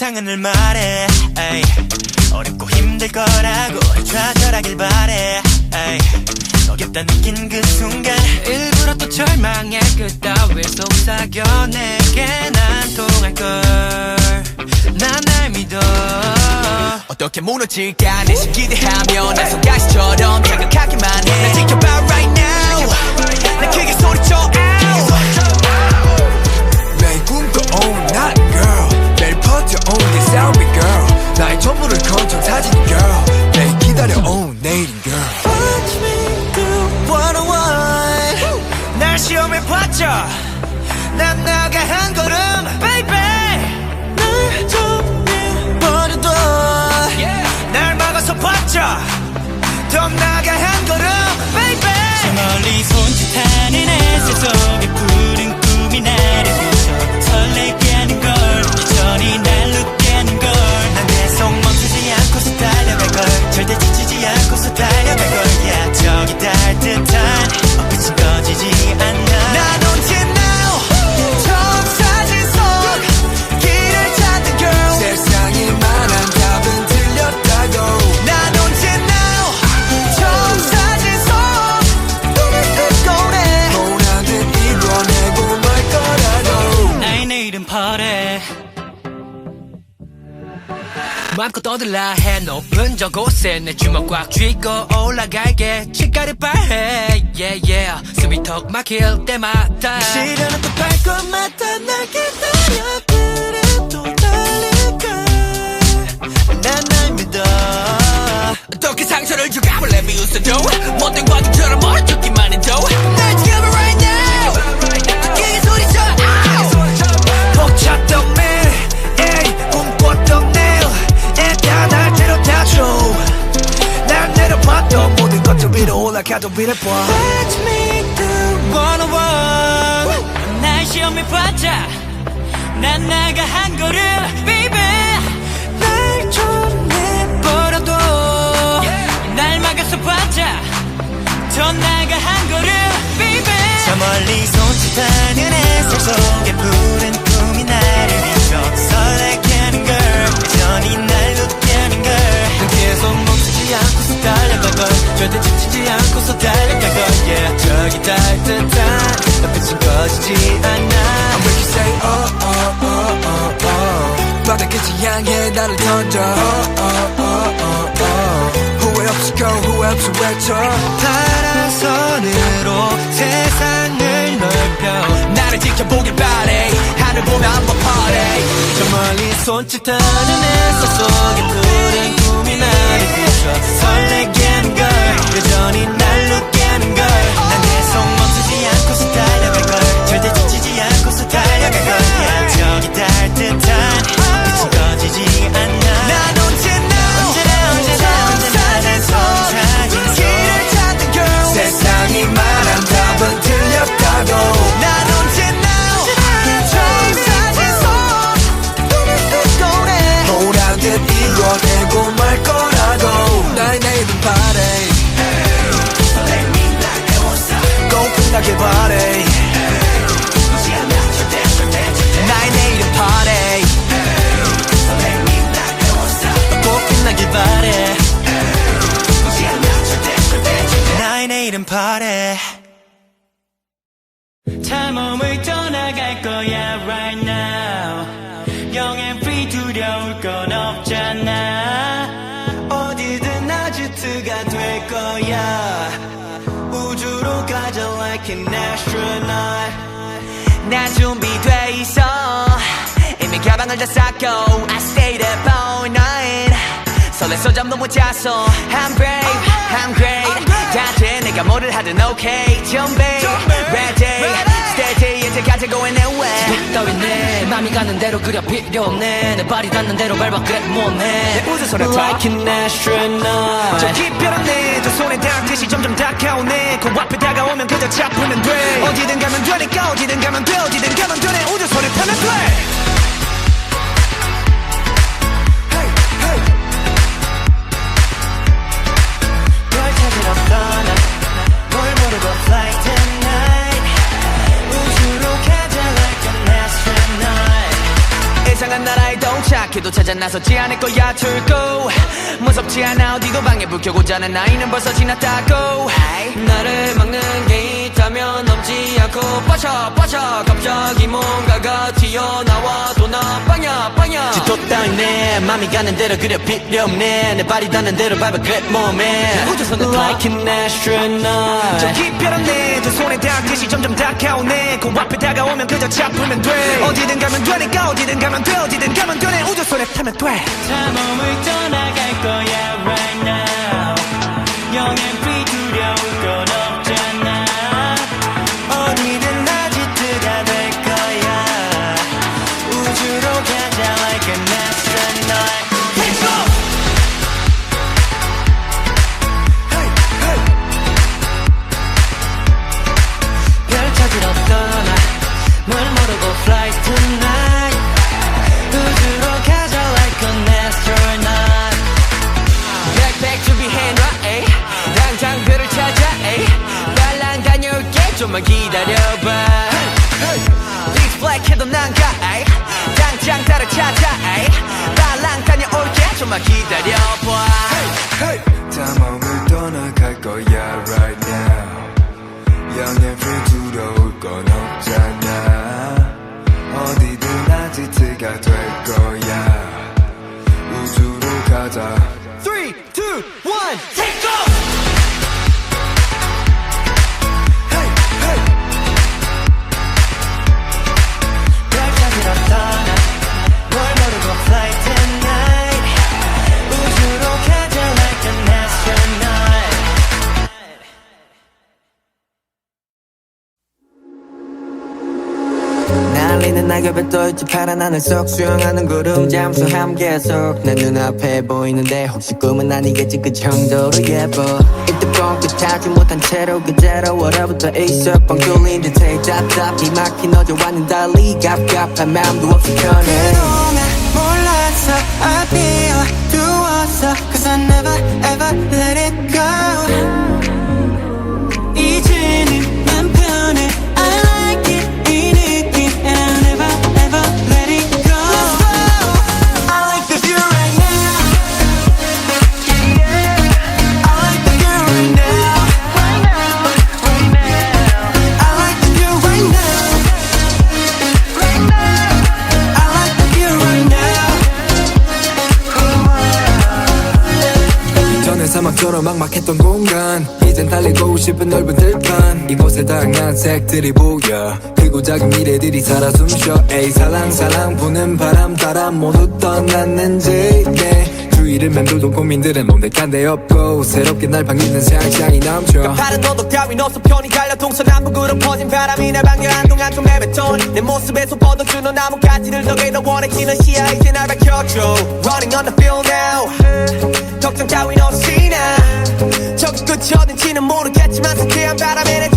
늘 말해 에이. 어렵고 힘들 거라고 좌절하길 바래 에이. 어렵다 느낀 그 순간. 일부러 또 절망의 그 따위 속삭여? 내게 난 통할걸. 난 날 믿어. 어떻게 무너질까? 내심 기대하며 난 손가시처럼 생각하기만 해날 지켜봐 right now. 난 크게 소리쳐 out 매일 꿈꿔온 나 girl 버텨온 내 싸움이 girl. 나의 전부를 건져 사진 girl. 매일 기다려온 내일인 girl. Watch me do what I want 날 시험에 봤죠? 난 나가 한 걸음 baby. 날 정해버려도 날 막아서 봤죠? 더 나가 한 걸음 baby. 저 멀리 손짓하는 햇살 속에 달려갈 걸. 절대 지치지 않고서 달려갈 걸 yeah, 저기 닿을 듯한 빛은 꺼지지 않아 마음껏 떠들라 해. 높은 저곳에 내 주먹 꽉 쥐고 올라갈게. 치가를 발해. Yeah yeah. 숨이 턱 막힐 때마다. 시련은 또 발걸마다 날 기다려. 그래도 달릴까? 난날 믿어. 어떻게 상처를 주감을 내비웃어줘 못된 과정처럼 죽기만 해줘 올라가도 위를 봐. Watch me do what I want 날 시험에 봤자 난 나가 한 걸음 baby. 날 좀 내버려도 날 막아서 봤자 더 나가 한 걸음 baby. 저 멀리 손짓하는 햇살 속에 푸 절대 지치지 않고서 달려갈 걸 yeah. 저기 닿을 듯한 빛은 꺼지지 않아. I'm make you say oh oh oh oh oh. 끝을 향해 나를 던져. Oh oh oh oh oh. 후회 없이 go 후회 없이 외쳐. 파란선으로 세상을 넓혀. 나를 지켜보길 바래. 하늘 보며 한번 party 저 멀리 손짓하는 햇살 속에 푸른 꿈이 나를 비춰. 설레게 하는 걸 여전히 날 right now 영앤 free 두려울 건 없잖아 어디든 아지트가 될 거야 우주로 가자 like an astronaut 난 준비돼 있어 이미 가방을 다 쌌고 I stayed up all night 설레서 잠도 못 잤어 I'm brave, I'm great 다돼 내가 뭐를 하든 okay 준비, ready 이제 가자고 내 way 내 맘이 가는 대로 그려 필요 없네. 내 발이 닿는 대로 밟아 그래 못내 우주선에 Like an astronaut. 저 깊이란 내저 손에 닿듯이 점점 다가오네. 그 앞에 다가오면 그저 잡으면 돼. 어디든 가면 되니까 어디든 가면 돼. 어디든 가면 되네. 우주선에 타면 돼 도착해도 찾아 나서지 않을 거야 출구 무섭지 않아 어디도 방에 불 켜고 자는 나이는 벌써 지났다고. 나를 막는 게 있다면 넘지 않고 빠져 빠져 갑자기 뭔가가 튀어나와 도 나 빵야 빵야. 지도 따윈 내. 맘이 가는 대로 그려 필요 없네. 내 발이 닿는 대로 밟아 그래 몸에. 우주선은 like an astronaut. 저 기별한 내두 손에 닿듯이 점점 다가오네. 그 앞에 다가오면 그저 잡으면 돼. 어디든 가면 되니까 어디든 가면 돼. 어디든 가면 되네. 우주선에 타면 돼. 자 몸을 떠나갈 거야 right now. 영앤 우주로 가 파란 하늘 속 수영하는 구름 잠수함 계속. 내 눈앞에 보이는데 혹시 꿈은 아니겠지? 그 정도로 예뻐. 이때 뻥끗 하지 못한 채로 그대로 있어. 뻥 뚫린 듯해 답답히 막힌 어제와는 달리 갑갑한 마음도 없이 편해. 그동안 몰랐어 I feel 두었어? Cause I never ever let it 색들이 보여. 크고 작은 미래들이 살아 숨쉬어. 에이 살랑살랑 부는 바람 따라 모두 떠났는지. 내 주위를 맴돌던 고민들은 온데간 데 없고 새롭게 날 반기는 상상이 넘쳐. 다른 너도 따윈 없어 편히 갈려. 동서남북으로 퍼진 바람이 날 반겨 한동안 좀 헤맸던 내 모습에서 뻗어주는 나뭇가지를 더게 더 원해지는 시야 이제 날 밝혀줘. Running on the field now. 걱정 따윈 없이 나. 저기 끝이 어딘지는 모르겠지만 상쾌한 바람에 내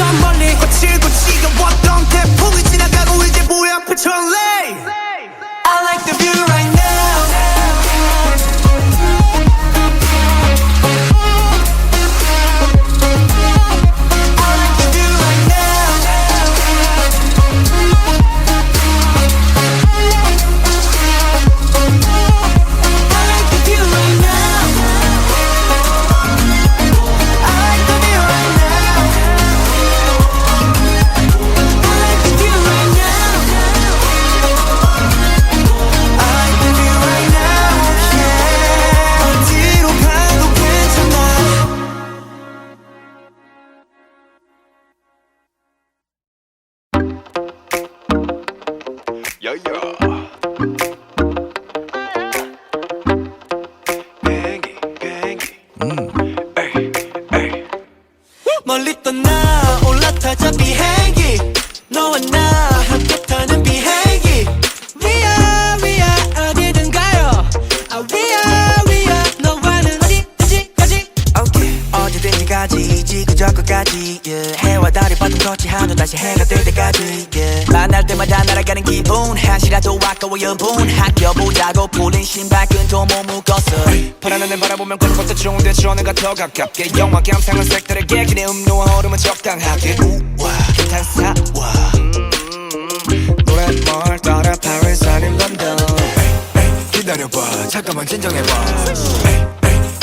저 멀리 다시 해가 될 때까지 yeah. 만날 때마다 날아가는 기분. 한시라도 아까워 연분. 학교 보자고 풀린 신발끈 도모 묶었어. 파란 하늘 바라보면 곳곳에 중대 전은 같아 가깝게. 영화 감상은 색다르게 기내 음료와 얼음은 적당하게. 우와 탄사와. 음, 노랫말 따라 파리스 아닌 건데 기다려봐 잠깐만 진정해봐.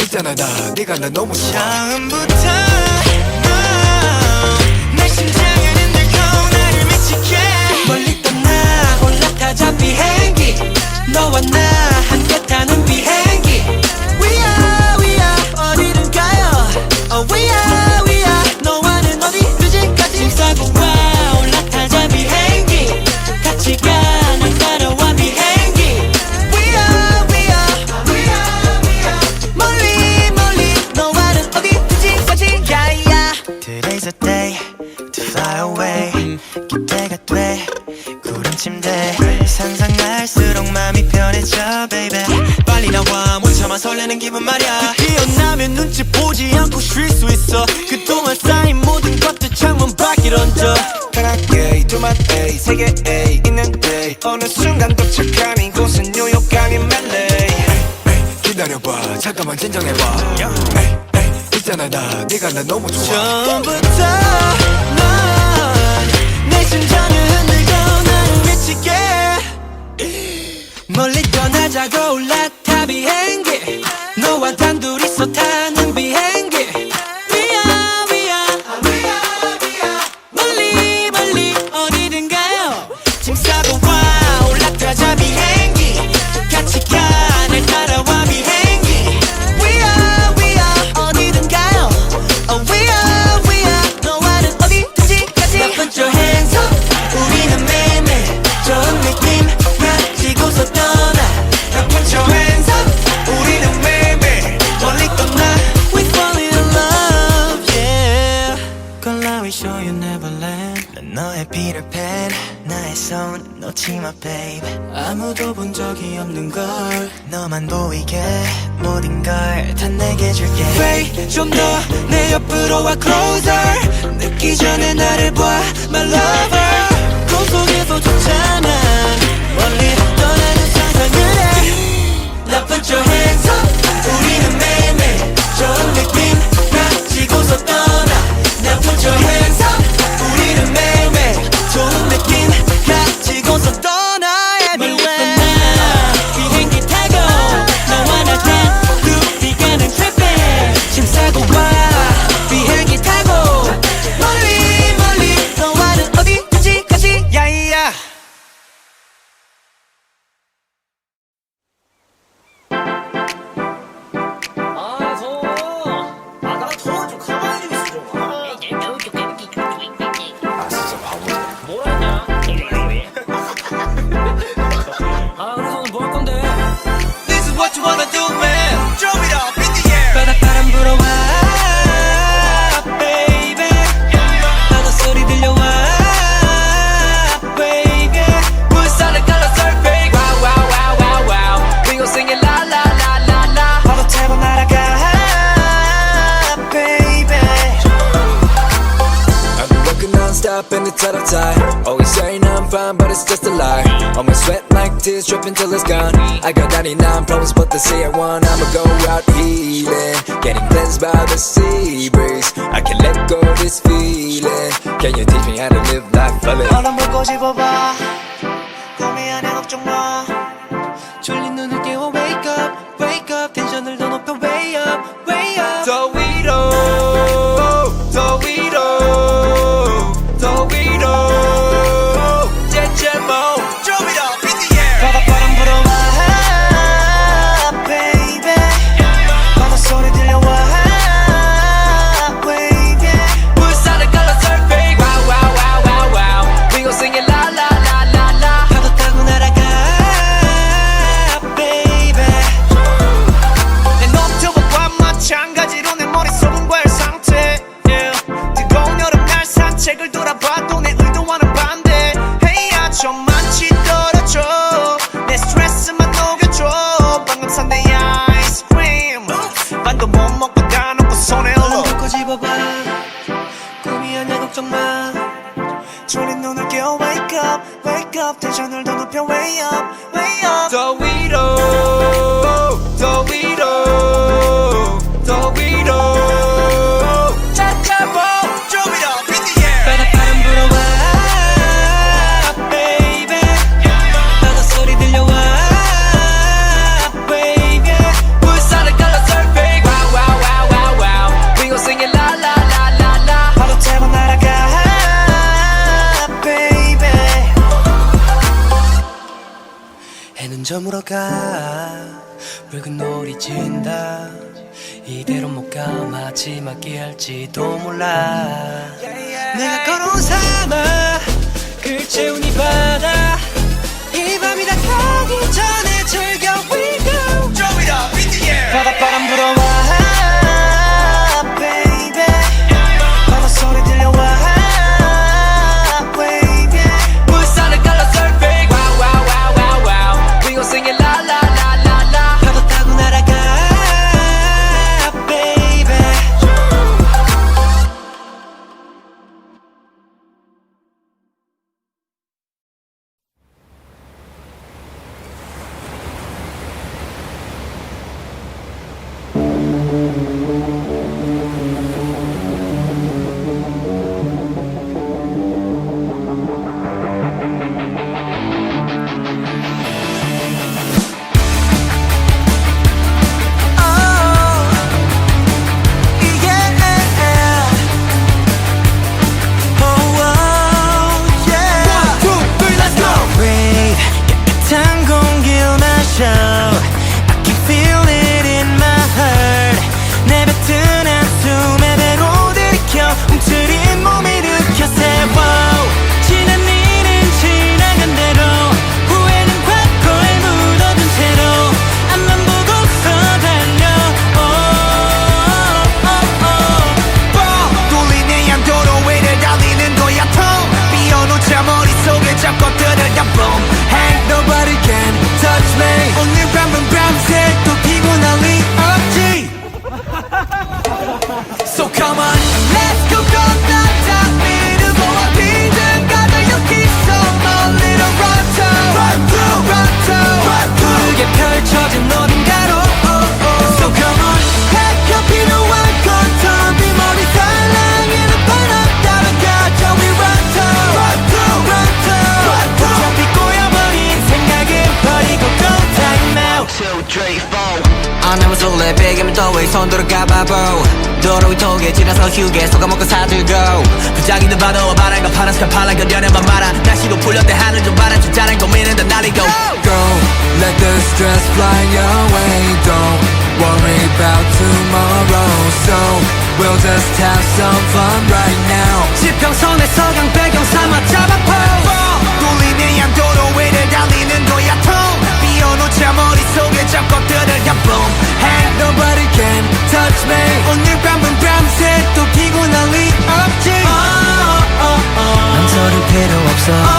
있잖아 나 네가 나 너무 좋아 처음부터 찾아 비행기. 너와 나 함께 타는 비행기. We are we are 어디든 가요. Oh, We are we are. 너와는 어디? 늦은까지. 사고와 올라타자 비행기. 같이 가. 네가 나 너무 좋아. 와 closer. 늦기 전에 나를 봐. tears dripping till it's gone. I got 99 problems, but they say I want. I'ma go out healing, getting cleansed by the sea breeze. I can let go this feeling. Can you teach me how to live life fully? 걱정 마. 걸어가. 붉은 그 노이 진다? 이대로 못 가. 마지막이할지도 몰라. 내가 걸어온 사막 글 채운 이 바다. 이 밤이 다 가기 전. 손들어 가봐보. 도로 위 통에 지나서 휴게소가 먹고 사들고. 부장이는 바다와 바람 과 파란색 파란 연연에만 말아 날씨도 풀렸대 하늘 좀 봐라 진짜란 고민인데 날리고 Go let the stress fly away Don't worry about tomorrow. So we'll just have some fun right now. 지평선에 서강 배경 삼아 잡아퍼 굴리는 양도로 위를 달리는 거야 통. 비워놓자 머릿속에 잡것들을 야 boom Nobody can touch me 오늘 밤은 밤새 또 피곤할 리 없지 oh, oh, oh, oh. 난 서로 필요 없어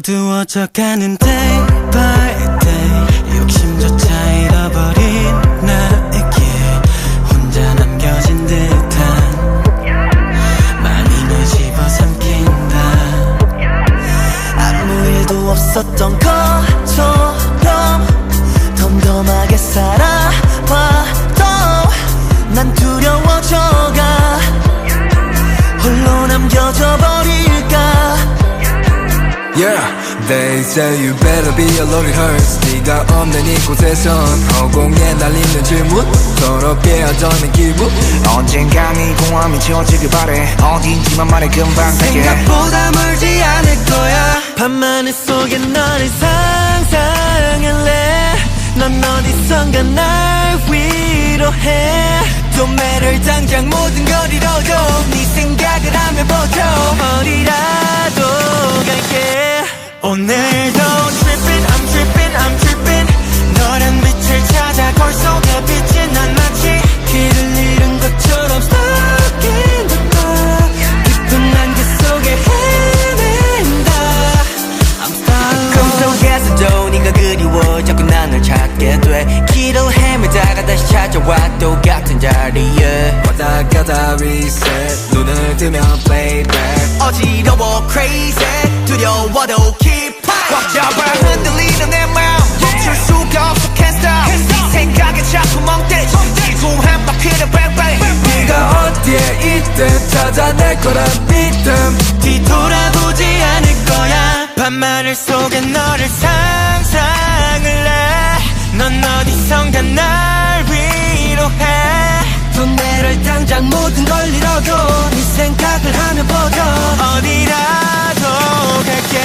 어두워져 가는 day by day. 욕심조차 잃어버린 나에게 혼자 남겨진 듯한 많이 무집어 삼킨다. 아무 일도 없었던 것 say you better be alone it hurts 네가 없는 이곳에선 허공에 날리는 질문. 더럽게 하자는 기분. 언젠간 이 공허함이 채워지길 바래. 어딘지만 말해 금방 달게. 생각보다 멀지 않을 거야. 밤하늘 속에 너를 상상할래? 넌 어디선가 날 위로해. Don't matter 당장 모든 걸 잃어도 네 생각을 하며 보죠 어디라도 갈게 오늘도 tripping I'm tripping I'm tripping 너란 빛을 찾아 거울 속에 비친 난 마치 길을 잃은 것처럼 stuck in the dark. 깊은 안개 속에 헤맨다. I'm stuck. 꿈속에서도 네가 그리워 자꾸 난널 찾게 돼. 길을 헤매다가 다시 찾아와 똑같은 자리에. 왔다 갔다 reset 눈을 뜨면 playback 어지러워 crazy 두려워도 keep fight 꽉 잡아 흔들리는 내 마음. 멈출 수가 없어 can't stop. 네 생각에 자꾸 멍 때리지. 지구한 바퀴를 뱅뱅 네가 어디에 있든 찾아낼 거란 믿음. 뒤돌아보지 않을 거야. 밤하늘 속에 너를 상상을 해넌 어디선가 날 위로해 손내를 당장 모든 걸 잃어도 네 생각을 하며 보죠 어디라도 갈게.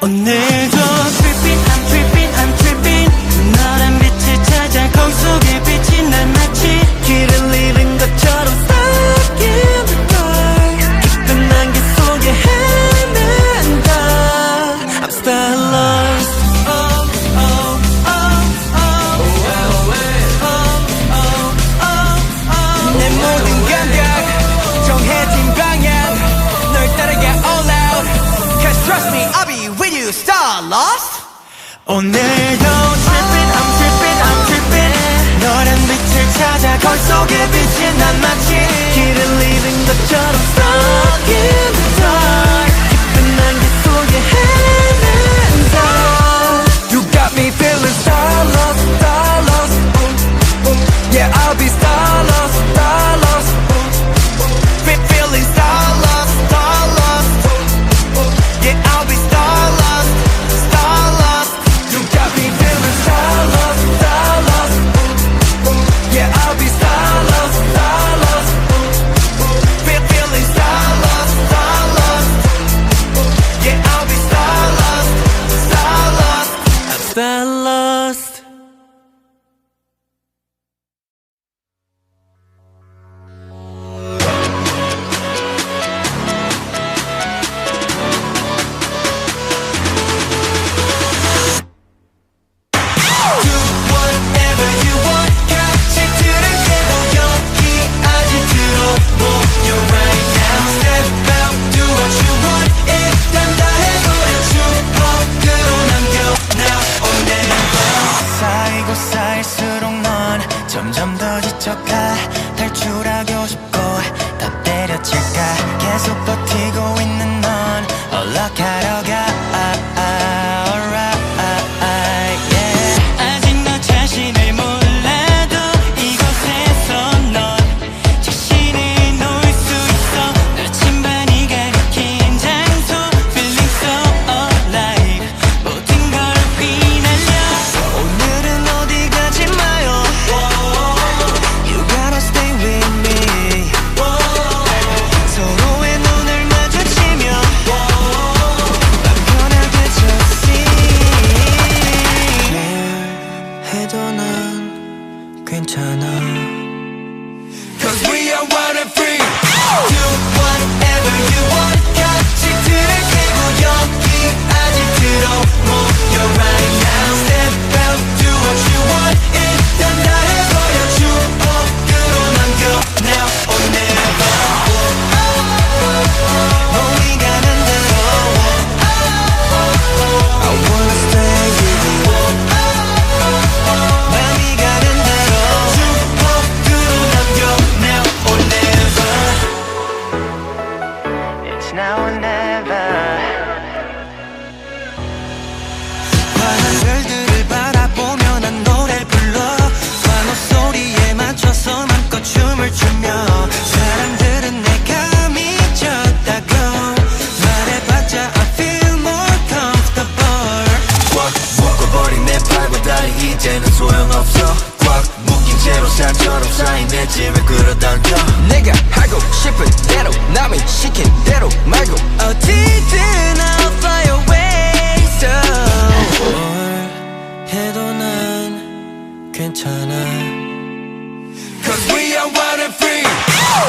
오늘도 tripping I'm tripping I'm tripping 너란 빛을 찾아 거울 속에 비친 lost 오늘도 tripping I'm tripping I'm tripping 너란 빛을 찾아 거울 속에 비친 난 마치 길을 잃은 것처럼 stuck in the lost Cause we are wild and free.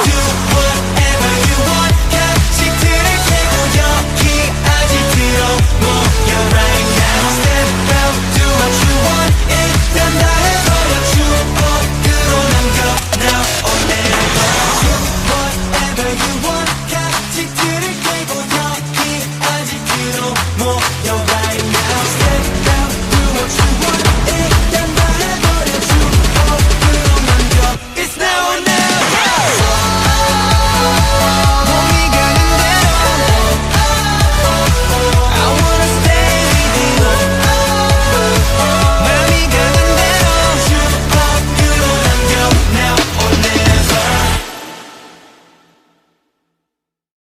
Do what